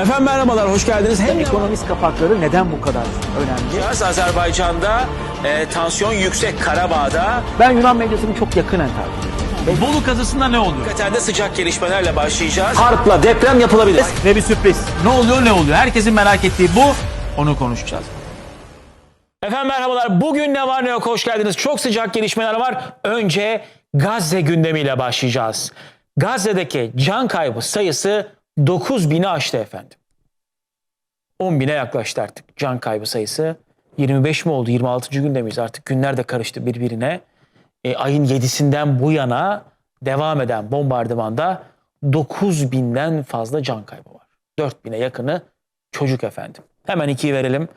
Efendim merhabalar, hoş geldiniz. Hem Ekonomist kapakları neden bu kadar önemli? Biraz Azerbaycan'da e, tansiyon yüksek Karabağ'da Ben Yunan medyasını çok yakinen takip ediyorum. Bolu kazısında ne oluyor? hakikaten de sıcak gelişmelerle başlayacağız. Harpla deprem yapılabilir. Ve bir sürpriz. Ne oluyor ne oluyor? Herkesin merak ettiği bu. Onu konuşacağız. Efendim merhabalar. Bugün ne var ne yok hoş geldiniz. Çok sıcak gelişmeler var. Önce Gazze gündemiyle başlayacağız. Gazze'deki can kaybı sayısı 9 bini aştı efendim. 10 bine yaklaştı artık can kaybı sayısı. 25 mi oldu? 26. günde miyiz? Artık günler de karıştı birbirine. E, ayın 7'sinden bu yana devam eden bombardımanda 9 binden fazla can kaybı var. 4 bine yakını çocuk efendim. Hemen ikiyi verelim.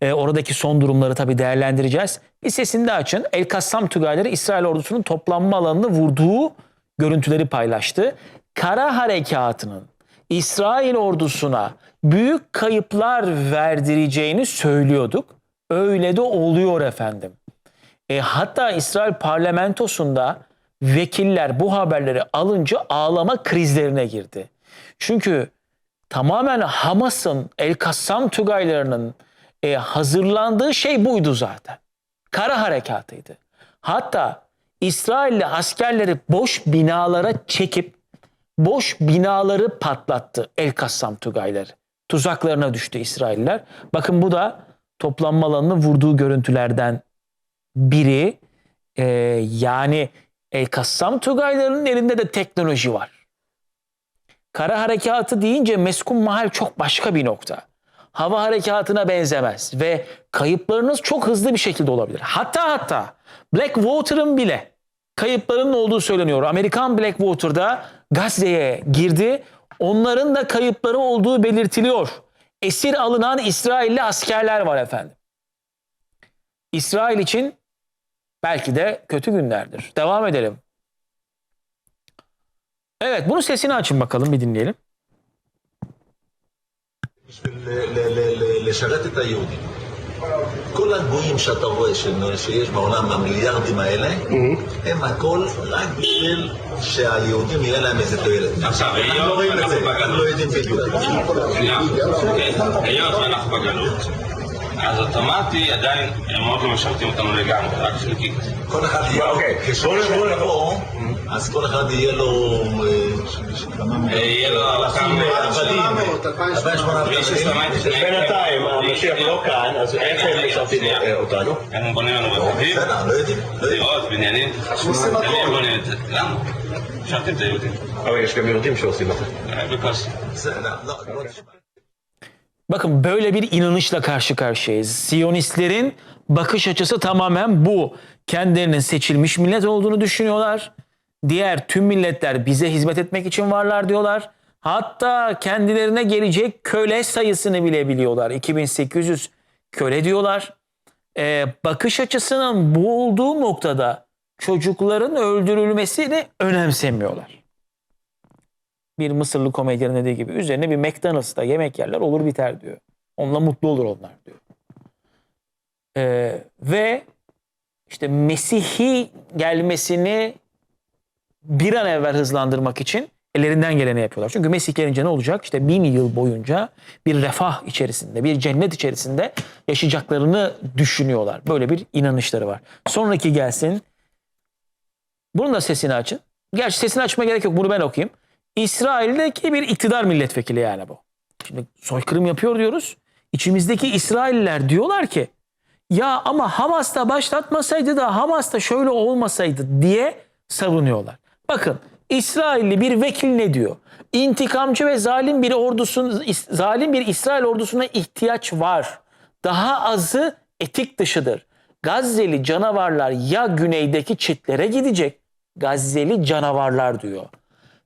E, oradaki son durumları tabii değerlendireceğiz. Bir sesini de açın. El Kassam Tugayları İsrail ordusunun toplanma alanını vurduğu görüntüleri paylaştı. Kara harekatının İsrail ordusuna büyük kayıplar verdireceğini söylüyorduk. Öyle de oluyor efendim. E, hatta İsrail parlamentosunda vekiller bu haberleri alınca ağlama krizlerine girdi. Çünkü tamamen Hamas'ın, El Kassam Tugaylarının e, hazırlandığı şey buydu zaten. Kara harekatıydı. Hatta İsrailli askerleri boş binalara çekip boş binaları patlattı El Kassam Tugayları. Tuzaklarına düştü İsrailler. Bakın bu da toplanma alanını vurduğu görüntülerden biri. Ee, yani El Kassam Tugaylarının elinde de teknoloji var. Kara harekatı deyince meskun mahal çok başka bir nokta. Hava harekatına benzemez ve kayıplarınız çok hızlı bir şekilde olabilir. Hatta hatta Blackwater'ın bile kayıplarının olduğu söyleniyor. Amerikan Blackwater'da Gazze'ye girdi. Onların da kayıpları olduğu belirtiliyor. Esir alınan İsrailli askerler var efendim. İsrail için belki de kötü günlerdir. Devam edelim. Evet, bunun sesini açın bakalım bir dinleyelim. כל הגויים שאתה רואה ש- שיש בעולם, המיליארדים האלה, הם הכל רק בשביל שהיהודים יהיה להם איזה תועלת. עכשיו, אנחנו היות לא רואים את זה, אנחנו. לא יודעים בדיוק. היות שאנחנו בגלות, אז אוטומטי עדיין הם עוד לא משרתים אותנו לגמרי, רק חלקית. כל אחד יהיה לו, כשהוא יבוא, אז כל אחד יהיה לו... אה, יהיה לו אלפים כמה- עבדים. 2,800 מי ששמע את שני... בינתיים המשיח לא כאן, אז איך הם משרתים אה, אותנו? הם בונים לנו בסדר, לא. לא יודעים. דירות, בניינים. הם בונים את זה. למה? משרתים את היהודים. אבל יש גם יהודים שעושים את זה. בקושי. בסדר, לא, לא נשמע. Bakın böyle bir inanışla karşı karşıyayız. Siyonistlerin bakış açısı tamamen bu. Kendilerinin seçilmiş millet olduğunu düşünüyorlar. Diğer tüm milletler bize hizmet etmek için varlar diyorlar. Hatta kendilerine gelecek köle sayısını bile biliyorlar. 2800 köle diyorlar. Ee, bakış açısının bu olduğu noktada çocukların öldürülmesini önemsemiyorlar bir Mısırlı komedyenin dediği gibi üzerine bir McDonald's'ta yemek yerler olur biter diyor. Onunla mutlu olur onlar diyor. Ee, ve işte Mesih'i gelmesini bir an evvel hızlandırmak için ellerinden geleni yapıyorlar. Çünkü Mesih gelince ne olacak? İşte bin yıl boyunca bir refah içerisinde, bir cennet içerisinde yaşayacaklarını düşünüyorlar. Böyle bir inanışları var. Sonraki gelsin. Bunun da sesini açın. Gerçi sesini açmaya gerek yok. Bunu ben okuyayım. İsrail'deki bir iktidar milletvekili yani bu. Şimdi soykırım yapıyor diyoruz. İçimizdeki İsrailliler diyorlar ki ya ama Hamas'ta başlatmasaydı da Hamas'ta şöyle olmasaydı diye savunuyorlar. Bakın İsrailli bir vekil ne diyor? İntikamcı ve zalim bir ordusun zalim bir İsrail ordusuna ihtiyaç var. Daha azı etik dışıdır. Gazze'li canavarlar ya güneydeki çitlere gidecek. Gazze'li canavarlar diyor.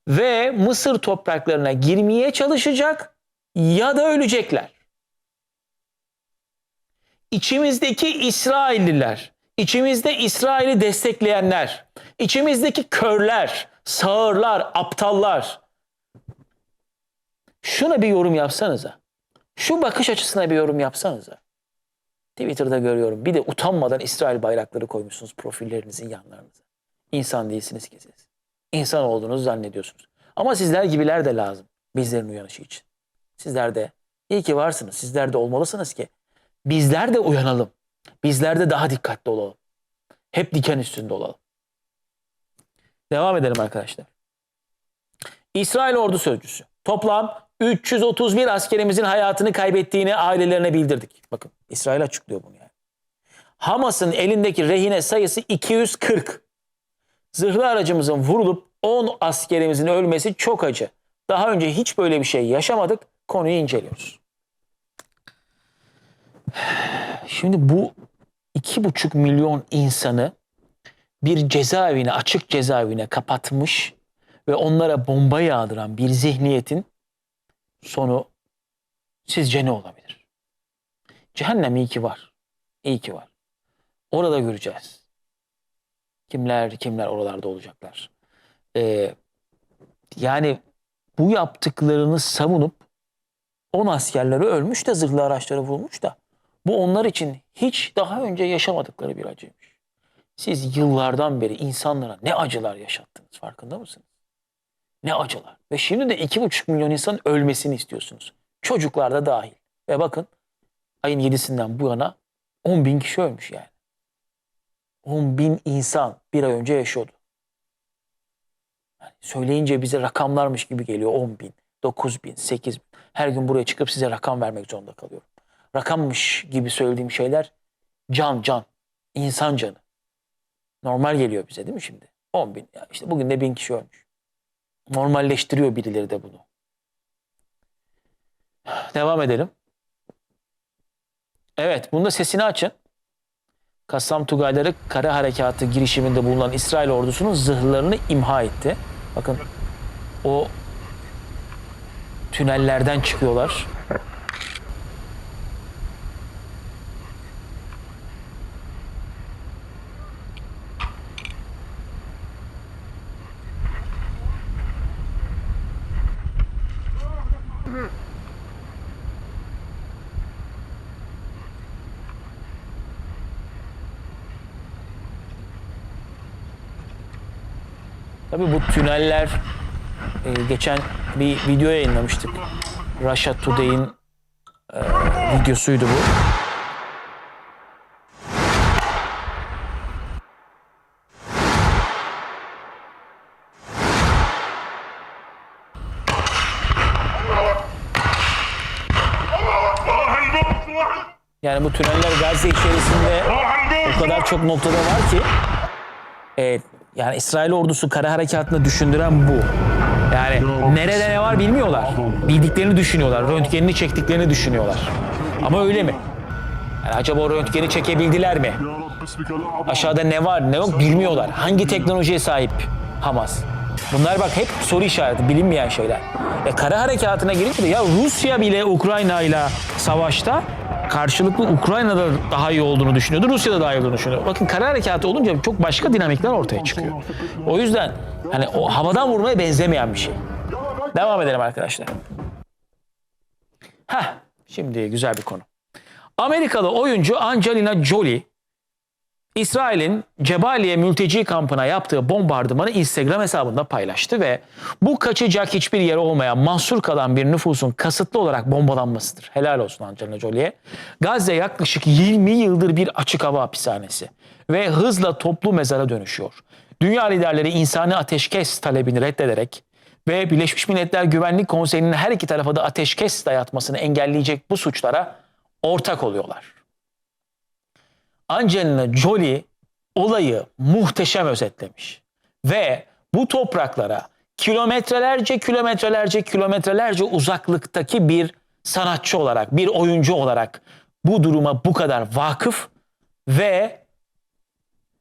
Ve Mısır topraklarına girmeye çalışacak ya da ölecekler. İçimizdeki İsrailliler, içimizde İsrail'i destekleyenler, içimizdeki körler, sağırlar, aptallar. Şuna bir yorum yapsanıza. Şu bakış açısına bir yorum yapsanıza. Twitter'da görüyorum. Bir de utanmadan İsrail bayrakları koymuşsunuz profillerinizin yanlarınıza. İnsan değilsiniz ki siz. İnsan olduğunuzu zannediyorsunuz. Ama sizler gibiler de lazım bizlerin uyanışı için. Sizler de iyi ki varsınız. Sizler de olmalısınız ki bizler de uyanalım. Bizler de daha dikkatli olalım. Hep diken üstünde olalım. Devam edelim arkadaşlar. İsrail ordu sözcüsü. Toplam 331 askerimizin hayatını kaybettiğini ailelerine bildirdik. Bakın İsrail açıklıyor bunu yani. Hamas'ın elindeki rehine sayısı 240. Zırhlı aracımızın vurulup 10 askerimizin ölmesi çok acı. Daha önce hiç böyle bir şey yaşamadık. Konuyu inceliyoruz. Şimdi bu 2,5 milyon insanı bir cezaevine, açık cezaevine kapatmış ve onlara bomba yağdıran bir zihniyetin sonu sizce ne olabilir? Cehennem iyi ki var. İyi ki var. Orada göreceğiz. Kimler kimler oralarda olacaklar. Ee, yani bu yaptıklarını savunup 10 askerleri ölmüş de zırhlı araçları vurmuş da bu onlar için hiç daha önce yaşamadıkları bir acıymış. Siz yıllardan beri insanlara ne acılar yaşattınız farkında mısınız? Ne acılar. Ve şimdi de 2,5 milyon insan ölmesini istiyorsunuz. Çocuklar da dahil. Ve bakın ayın 7'sinden bu yana 10 bin kişi ölmüş yani. 10 bin insan bir ay önce yaşıyordu. Yani söyleyince bize rakamlarmış gibi geliyor 10 bin, 9 bin, 8 bin. Her gün buraya çıkıp size rakam vermek zorunda kalıyorum. Rakammış gibi söylediğim şeyler can can, insan canı. Normal geliyor bize değil mi şimdi? 10 bin. Ya işte bugün de bin kişi ölmüş. Normalleştiriyor birileri de bunu. Devam edelim. Evet, bunda sesini açın. Kassam Tugayları kara harekatı girişiminde bulunan İsrail ordusunun zırhlarını imha etti. Bakın o tünellerden çıkıyorlar. Tabii bu tüneller e, geçen bir video yayınlamıştık. Russia Today'in e, videosuydu bu. Yani bu tüneller Gazze içerisinde o kadar çok noktada var ki e, yani İsrail ordusu kara harekatını düşündüren bu. Yani nerede ne var bilmiyorlar. Bildiklerini düşünüyorlar. Röntgenini çektiklerini düşünüyorlar. Ama öyle mi? Yani acaba o röntgeni çekebildiler mi? Aşağıda ne var ne yok bilmiyorlar. Hangi teknolojiye sahip Hamas? Bunlar bak hep soru işareti, bilinmeyen şeyler. E kara harekatına girince de ya Rusya bile Ukrayna ile savaşta karşılıklı Ukrayna'da daha iyi olduğunu düşünüyordu. Rusya'da daha iyi olduğunu düşünüyordu. Bakın kara harekatı olunca çok başka dinamikler ortaya çıkıyor. O yüzden hani o havadan vurmaya benzemeyen bir şey. Devam edelim arkadaşlar. Heh, şimdi güzel bir konu. Amerikalı oyuncu Angelina Jolie İsrail'in Cebaliye mülteci kampına yaptığı bombardımanı Instagram hesabında paylaştı ve bu kaçacak hiçbir yer olmayan mahsur kalan bir nüfusun kasıtlı olarak bombalanmasıdır. Helal olsun Angelina Jolie'ye. Gazze yaklaşık 20 yıldır bir açık hava hapishanesi ve hızla toplu mezara dönüşüyor. Dünya liderleri insani ateşkes talebini reddederek ve Birleşmiş Milletler Güvenlik Konseyi'nin her iki tarafa da ateşkes dayatmasını engelleyecek bu suçlara ortak oluyorlar. Angelina Jolie olayı muhteşem özetlemiş. Ve bu topraklara kilometrelerce kilometrelerce kilometrelerce uzaklıktaki bir sanatçı olarak, bir oyuncu olarak bu duruma bu kadar vakıf ve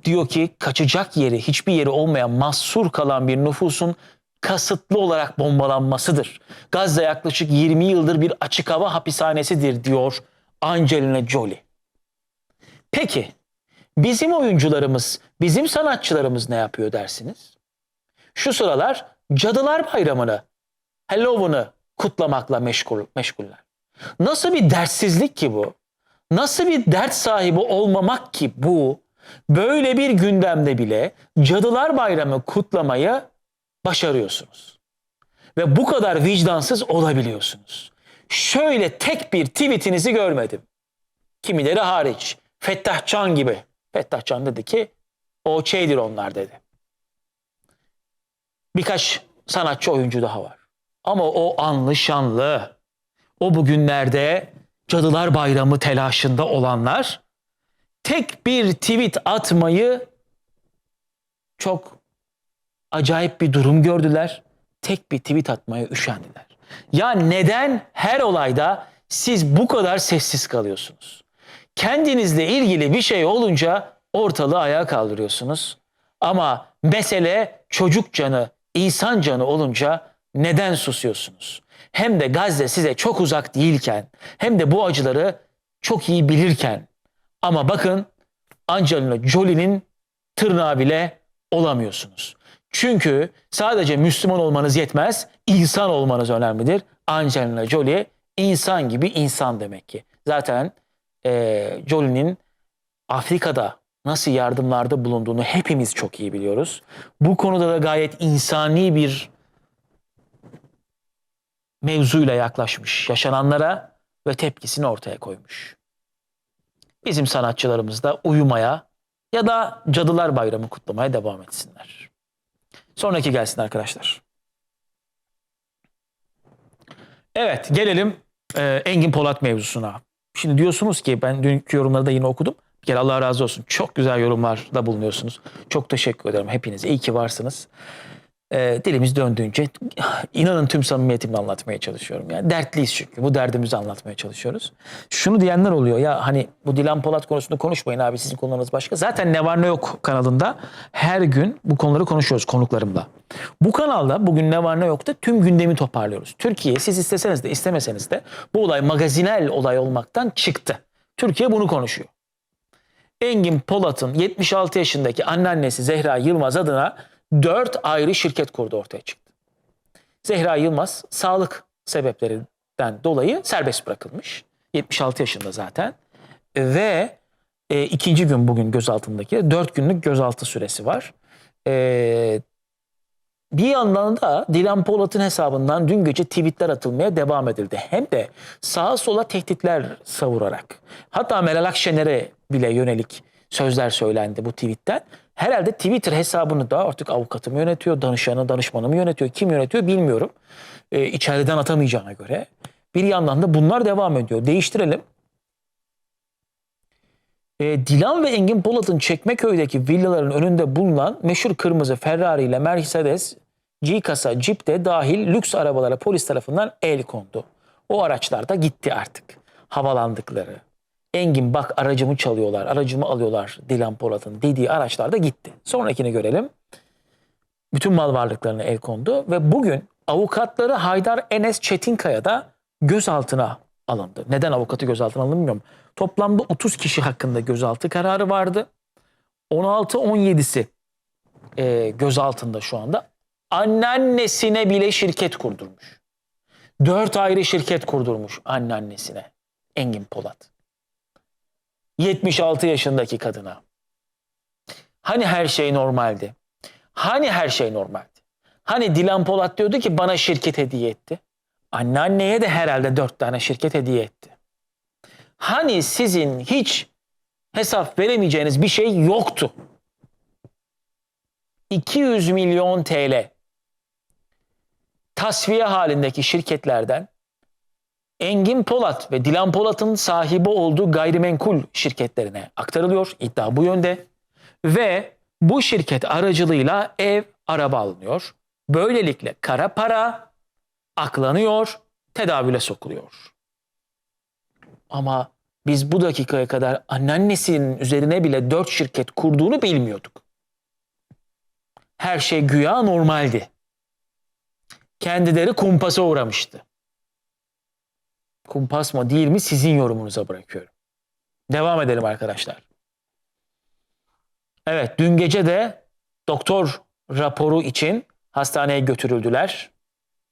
diyor ki kaçacak yeri, hiçbir yeri olmayan mahsur kalan bir nüfusun kasıtlı olarak bombalanmasıdır. Gazze yaklaşık 20 yıldır bir açık hava hapishanesidir diyor Angelina Jolie. Peki bizim oyuncularımız, bizim sanatçılarımız ne yapıyor dersiniz? Şu sıralar Cadılar Bayramı'nı, Halloween'ı kutlamakla meşgul, meşguller. Nasıl bir dertsizlik ki bu? Nasıl bir dert sahibi olmamak ki bu? Böyle bir gündemde bile Cadılar Bayramı kutlamayı başarıyorsunuz. Ve bu kadar vicdansız olabiliyorsunuz. şöyle tek bir tweetinizi görmedim. Kimileri hariç. Fettah Can gibi. Fettah Can dedi ki o şeydir onlar dedi. Birkaç sanatçı oyuncu daha var. Ama o anlı şanlı, o bugünlerde Cadılar Bayramı telaşında olanlar tek bir tweet atmayı çok acayip bir durum gördüler. Tek bir tweet atmaya üşendiler. Ya neden her olayda siz bu kadar sessiz kalıyorsunuz? Kendinizle ilgili bir şey olunca ortalığı ayağa kaldırıyorsunuz. Ama mesele çocuk canı, insan canı olunca neden susuyorsunuz? Hem de Gazze size çok uzak değilken, hem de bu acıları çok iyi bilirken. Ama bakın Angelina Jolie'nin tırnağı bile olamıyorsunuz. Çünkü sadece Müslüman olmanız yetmez, insan olmanız önemlidir. Angelina Jolie insan gibi insan demek ki. Zaten eee Jolie'nin Afrika'da nasıl yardımlarda bulunduğunu hepimiz çok iyi biliyoruz. Bu konuda da gayet insani bir mevzuyla yaklaşmış yaşananlara ve tepkisini ortaya koymuş. Bizim sanatçılarımız da uyumaya ya da Cadılar Bayramı kutlamaya devam etsinler. Sonraki gelsin arkadaşlar. Evet gelelim e, Engin Polat mevzusuna. Şimdi diyorsunuz ki ben dünkü yorumları da yine okudum. Bir kere Allah razı olsun. Çok güzel yorumlarda bulunuyorsunuz. Çok teşekkür ederim hepinize. İyi ki varsınız. E, dilimiz döndüğünce inanın tüm samimiyetimle anlatmaya çalışıyorum. Yani dertliyiz çünkü. Bu derdimizi anlatmaya çalışıyoruz. Şunu diyenler oluyor ya hani bu Dilan Polat konusunda konuşmayın abi sizin konularınız başka. Zaten Ne Var Ne Yok kanalında her gün bu konuları konuşuyoruz konuklarımla. Bu kanalda bugün Ne Var Ne Yok'ta tüm gündemi toparlıyoruz. Türkiye siz isteseniz de istemeseniz de bu olay magazinel olay olmaktan çıktı. Türkiye bunu konuşuyor. Engin Polat'ın 76 yaşındaki anneannesi Zehra Yılmaz adına 4 ayrı şirket kurdu ortaya çıktı. Zehra Yılmaz sağlık sebeplerinden dolayı serbest bırakılmış. 76 yaşında zaten. Ve e, ikinci gün bugün gözaltındaki 4 günlük gözaltı süresi var. E, bir yandan da Dilan Polat'ın hesabından dün gece tweetler atılmaya devam edildi. Hem de sağa sola tehditler savurarak. Hatta Meral Akşener'e bile yönelik sözler söylendi bu tweetten. Herhalde Twitter hesabını da artık avukatı mı yönetiyor, danışanı, danışmanı mı yönetiyor, kim yönetiyor bilmiyorum. Ee, içeriden atamayacağına göre. Bir yandan da bunlar devam ediyor. Değiştirelim. Ee, Dilan ve Engin Polat'ın Çekmeköy'deki villaların önünde bulunan meşhur kırmızı Ferrari ile Mercedes G-Kasa Jeep de dahil lüks arabalara polis tarafından el kondu. O araçlar da gitti artık. Havalandıkları. Engin bak aracımı çalıyorlar, aracımı alıyorlar Dilan Polat'ın dediği araçlar da gitti. Sonrakini görelim. Bütün mal varlıklarına el kondu ve bugün avukatları Haydar Enes Çetinkaya da gözaltına alındı. Neden avukatı gözaltına alındı. Toplamda 30 kişi hakkında gözaltı kararı vardı. 16-17'si e, gözaltında şu anda. Anneannesine bile şirket kurdurmuş. Dört ayrı şirket kurdurmuş anneannesine. Engin Polat. 76 yaşındaki kadına. Hani her şey normaldi? Hani her şey normaldi? Hani Dilan Polat diyordu ki bana şirket hediye etti. Anneanneye de herhalde dört tane şirket hediye etti. Hani sizin hiç hesap veremeyeceğiniz bir şey yoktu. 200 milyon TL tasfiye halindeki şirketlerden Engin Polat ve Dilan Polat'ın sahibi olduğu gayrimenkul şirketlerine aktarılıyor. İddia bu yönde. Ve bu şirket aracılığıyla ev, araba alınıyor. Böylelikle kara para aklanıyor, tedavüle sokuluyor. Ama biz bu dakikaya kadar anneannesinin üzerine bile dört şirket kurduğunu bilmiyorduk. Her şey güya normaldi. Kendileri kumpasa uğramıştı. Kumpas mı değil mi sizin yorumunuza bırakıyorum. Devam edelim arkadaşlar. Evet dün gece de doktor raporu için hastaneye götürüldüler.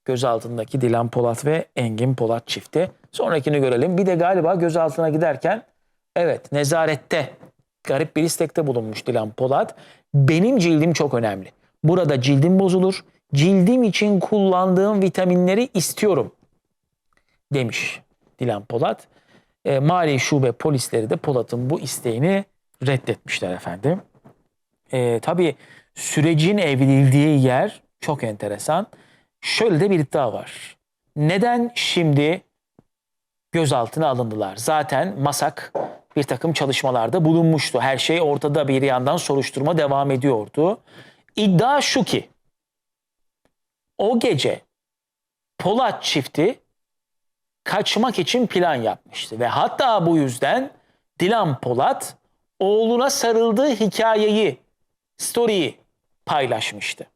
Gözaltındaki Dilan Polat ve Engin Polat çifti. Sonrakini görelim. Bir de galiba gözaltına giderken evet nezarette garip bir istekte bulunmuş Dilan Polat. Benim cildim çok önemli. Burada cildim bozulur. Cildim için kullandığım vitaminleri istiyorum. demiş Dilan Polat. E, Mali Şube polisleri de Polat'ın bu isteğini reddetmişler efendim. E, tabii sürecin evrildiği yer çok enteresan. Şöyle de bir iddia var. Neden şimdi gözaltına alındılar? Zaten MASAK bir takım çalışmalarda bulunmuştu. Her şey ortada bir yandan soruşturma devam ediyordu. İddia şu ki o gece Polat çifti kaçmak için plan yapmıştı ve hatta bu yüzden Dilan Polat oğluna sarıldığı hikayeyi, story'yi paylaşmıştı.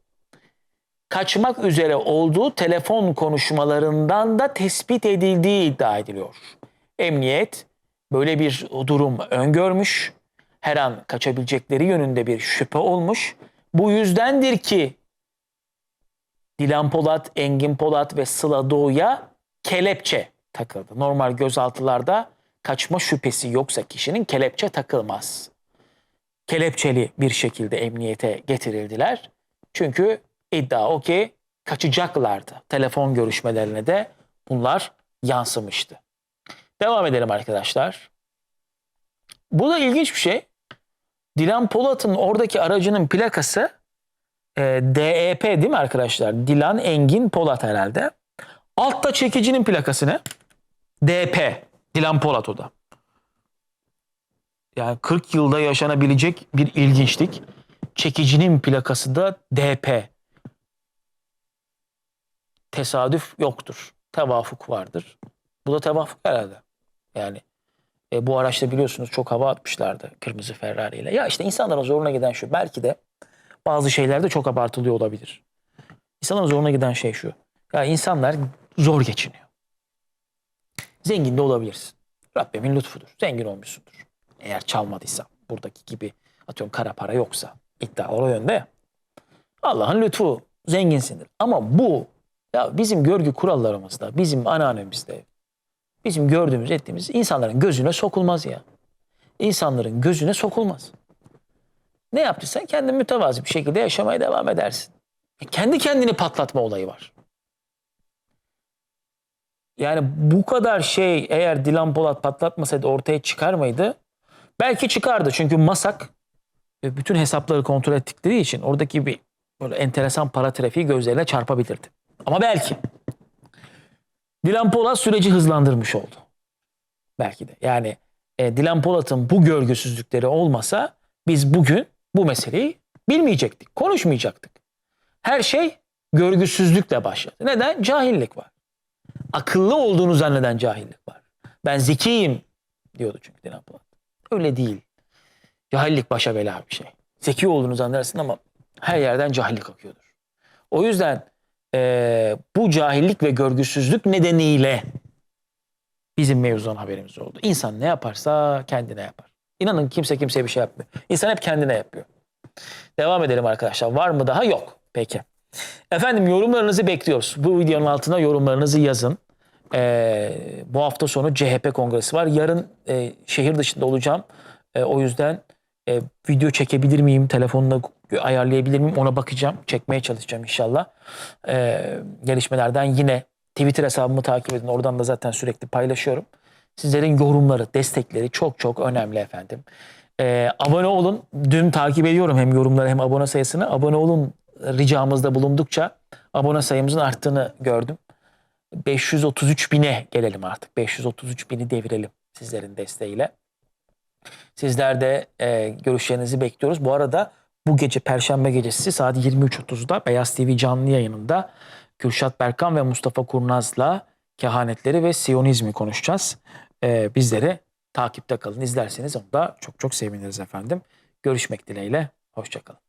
Kaçmak üzere olduğu telefon konuşmalarından da tespit edildiği iddia ediliyor. Emniyet böyle bir durum öngörmüş. Her an kaçabilecekleri yönünde bir şüphe olmuş. Bu yüzdendir ki Dilan Polat, Engin Polat ve Sıla Doğu'ya kelepçe takıldı. Normal gözaltılarda kaçma şüphesi yoksa kişinin kelepçe takılmaz. Kelepçeli bir şekilde emniyete getirildiler. Çünkü iddia o ki kaçacaklardı. Telefon görüşmelerine de bunlar yansımıştı. Devam edelim arkadaşlar. Bu da ilginç bir şey. Dilan Polat'ın oradaki aracının plakası e, DEP değil mi arkadaşlar? Dilan Engin Polat herhalde. Altta çekicinin plakası ne? DP. Dilan Polat o da. Yani 40 yılda yaşanabilecek bir ilginçlik. Çekicinin plakası da DP. Tesadüf yoktur. Tevafuk vardır. Bu da tevafuk herhalde. Yani e, bu araçta biliyorsunuz çok hava atmışlardı kırmızı Ferrari ile. Ya işte insanların zoruna giden şu. Belki de bazı şeylerde çok abartılıyor olabilir. İnsanların zoruna giden şey şu. Ya insanlar zor geçiniyor. Zengin de olabilirsin. Rabbimin lütfudur. Zengin olmuşsundur. Eğer çalmadıysa buradaki gibi atıyorum kara para yoksa iddialar o yönde ya. Allah'ın lütfu zenginsindir. Ama bu ya bizim görgü kurallarımızda, bizim anneannemizde, bizim gördüğümüz ettiğimiz insanların gözüne sokulmaz ya. İnsanların gözüne sokulmaz. Ne yaptıysan kendin mütevazi bir şekilde yaşamaya devam edersin. E, Kendi kendini patlatma olayı var. Yani bu kadar şey eğer Dilan Polat patlatmasaydı ortaya çıkar mıydı? Belki çıkardı çünkü Masak e, bütün hesapları kontrol ettikleri için oradaki bir böyle enteresan para trafiği gözlerine çarpabilirdi. Ama belki. Dilan Polat süreci hızlandırmış oldu. Belki de. Yani e, Dilan Polat'ın bu görgüsüzlükleri olmasa biz bugün bu meseleyi bilmeyecektik, konuşmayacaktık. Her şey görgüsüzlükle başladı. Neden? Cahillik var. Akıllı olduğunu zanneden cahillik var. Ben zekiyim diyordu çünkü Polat. Öyle değil. Cahillik başa bela bir şey. Zeki olduğunu zannedersin ama her yerden cahillik akıyordur. O yüzden eee, bu cahillik ve görgüsüzlük nedeniyle bizim mevzudan haberimiz oldu. İnsan ne yaparsa kendine yapar. İnanın kimse kimseye bir şey yapmıyor. İnsan hep kendine yapıyor. Devam edelim arkadaşlar. Var mı daha? Yok. Peki. Efendim yorumlarınızı bekliyoruz. Bu videonun altına yorumlarınızı yazın. Ee, bu hafta sonu CHP kongresi var. Yarın e, şehir dışında olacağım. E, o yüzden e, video çekebilir miyim? Telefonla ayarlayabilir miyim? Ona bakacağım. Çekmeye çalışacağım inşallah. E, gelişmelerden yine Twitter hesabımı takip edin. Oradan da zaten sürekli paylaşıyorum. Sizlerin yorumları, destekleri çok çok önemli efendim. Ee, abone olun. Dün takip ediyorum hem yorumları hem abone sayısını. Abone olun ricamızda bulundukça abone sayımızın arttığını gördüm. 533 bine gelelim artık. 533 bini devirelim sizlerin desteğiyle. Sizler de e, görüşlerinizi bekliyoruz. Bu arada bu gece Perşembe gecesi saat 23.30'da Beyaz TV canlı yayınında Kürşat Berkan ve Mustafa Kurnaz'la kehanetleri ve Siyonizmi konuşacağız. E, bizleri takipte kalın. İzlerseniz onu da çok çok seviniriz efendim. Görüşmek dileğiyle. Hoşçakalın.